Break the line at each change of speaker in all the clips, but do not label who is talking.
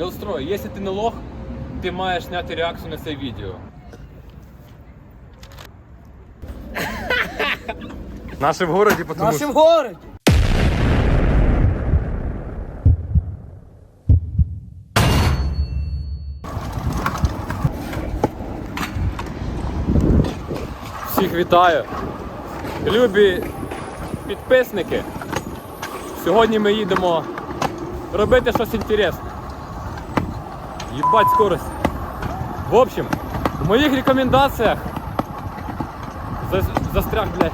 Мілстрой, якщо ти не лох, ти маєш зняти реакцію на це відео. Наші в городі, тому
Наші в городі.
Всіх вітаю. Любі підписники. Сьогодні ми їдемо робити щось інтересне. Їбать скорость. В общем, в моїх рекомендаціях за- застряг, блядь.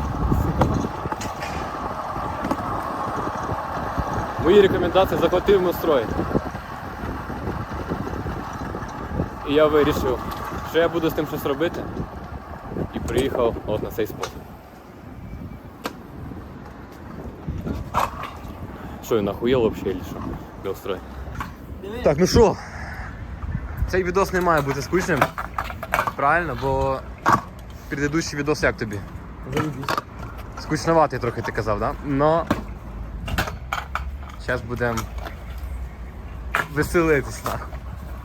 Мої рекомендації захватив настрой. І я вирішив, що я буду з тим щось робити і приїхав от на цей спосіб. Що, я нахуєл или що? Білстрой. Так, ну що? Цей відос не має бути скучним. Правильно, бо предыдущий відос як тобі?
Заїбісь.
Скучноватий трохи ти казав, да? Но зараз будемо веселитись нахуй.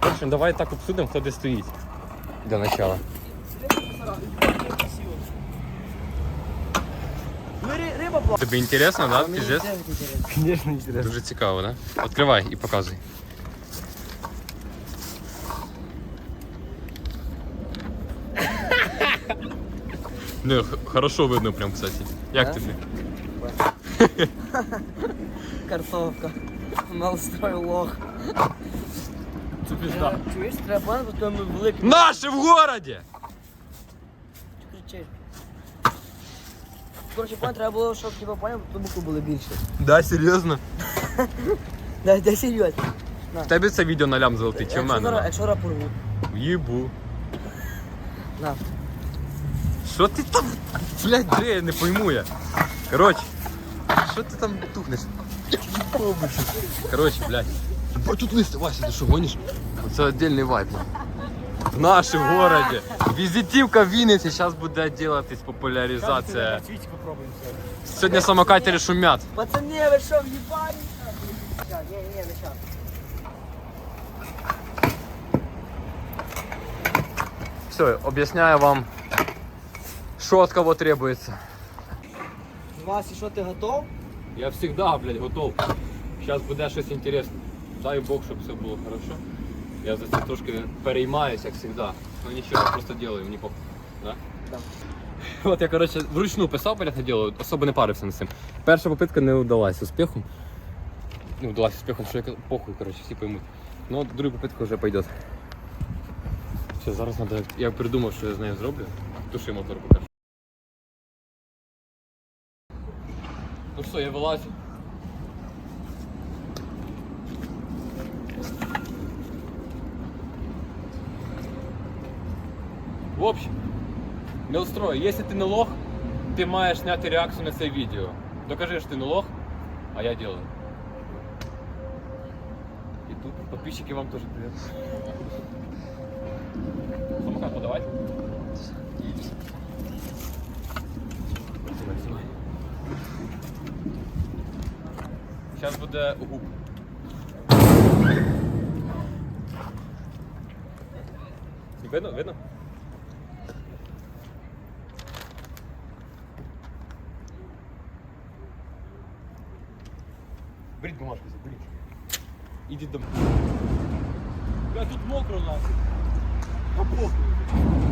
В общем, давай так обсудимо, хто де стоїть. Для начала.
Ну.
Тобі інтересно, да? Піздець?
Звісно, інтересно.
Дуже цікаво, да? Відкривай і показуй. Не, хорошо видно прям, кстати. Як
Да?
тобі?
Картовка. Малстрой лох.
Це пізда.
Чуєш, треба бо то ми великі
Наші в городі!
кричиш. Коротше, пам'ятати, треба було, щоб типа поняв, то букви були більше.
Да, серйозно?
Да, да, серйозно.
В тебе це відео на лям золотить, чи в
Якщо зараз,
мене?
якщо рапорву.
Їбу.
На.
Що ти там? Блядь, де я не пойму я. Коротше, що ти там тухнеш? Коротше, блядь. Ебать, тут листи, Вася, ти що гониш? Це отдельний вайб. нахуй. В нашому городі. Візитівка в Вінниці, зараз буде делатись популяризація. Сьогодні самокатери шумять.
Пацани, ви що, в'їбані? Ні, не щас.
Все, об'ясняю вам, що від кого требується.
Вася, що ти готов?
Я всегда, блядь, готов. Сейчас буде щось інтересне. Дай Бог, щоб все було хорошо. Я за це трошки переймаюсь, як всегда. Ну нічого, я просто делаю, мені похуй. Да?
Да.
От я, коротше, вручну писав, понятне діло, особо не парився над цим. Перша попитка не вдалась успіхом. Не вдалась успіхом, що я ка- похуй, коротше, всі поймуть. Ну, от друга попитка вже пойде. Все, зараз надо. Я придумав, що я з нею зроблю. Туши мотор покажу. Ну все, я вилазю. В общем, Мілстрой, якщо ти не лох, ти маєш зняти реакцію на це відео. Докажи, що ти не лох, а я делаю. І тут подписчики вам теж привіт. Зараз буде губ. Видно? Видно? Беріть бумажку, беріть. Ідіть до. Бля, тут мокро нахуй. Та похуй.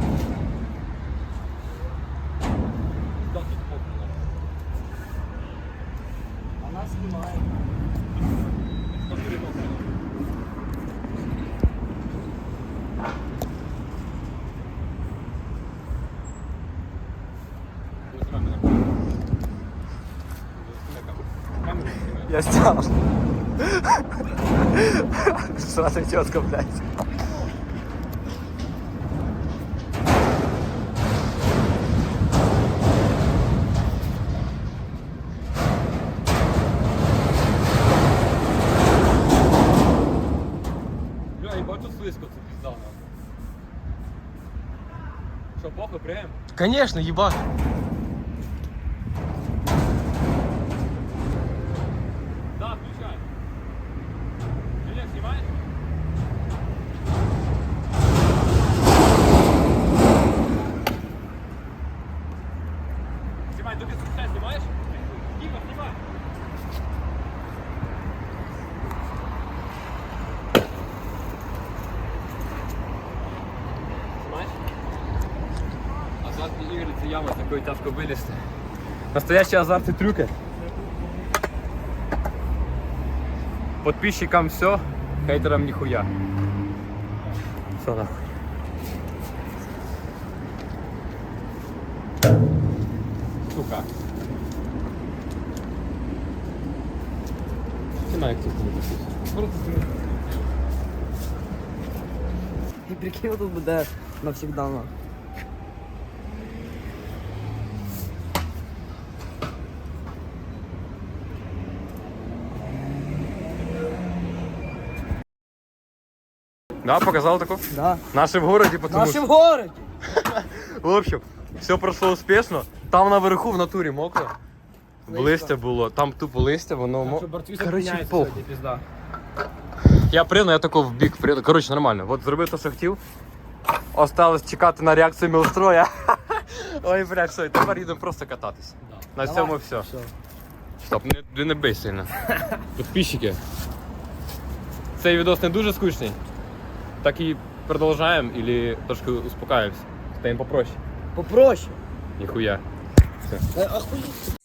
Я снял. Сразу четко, блядь.
Що.
Конечно, ебать.
яма, з якої тяжко вилізти. Настоящі азарти трюки. Подписчикам все, хейтерам ніхуя. Все нахуй. Сука. Знімай, як тут не допустить.
І прикинь, тут буде навсегда на.
Да, показал такой?
Да.
В городе,
В
потому
нашем
что...
городе.
В общем, все прошло успішно. Там наверху в натурі мокро. Листя було, там тупо листя, воно мо... Короче, похуй.
пізда.
Я прийду, я тако в бік прийду. Коротше, нормально. От зробив те, що хотів. Осталось чекати на реакцію мілстроя. Ой, блядь, все, і тепер їдемо просто кататись. На цьому все. Стоп, не, ти не бий сильно. Підписчики. Цей відос не дуже скучний. Так и продолжаем или трошки успокаиваемся? Стоим попроще.
Попроще.
Нихуя.
Все. Охуєть.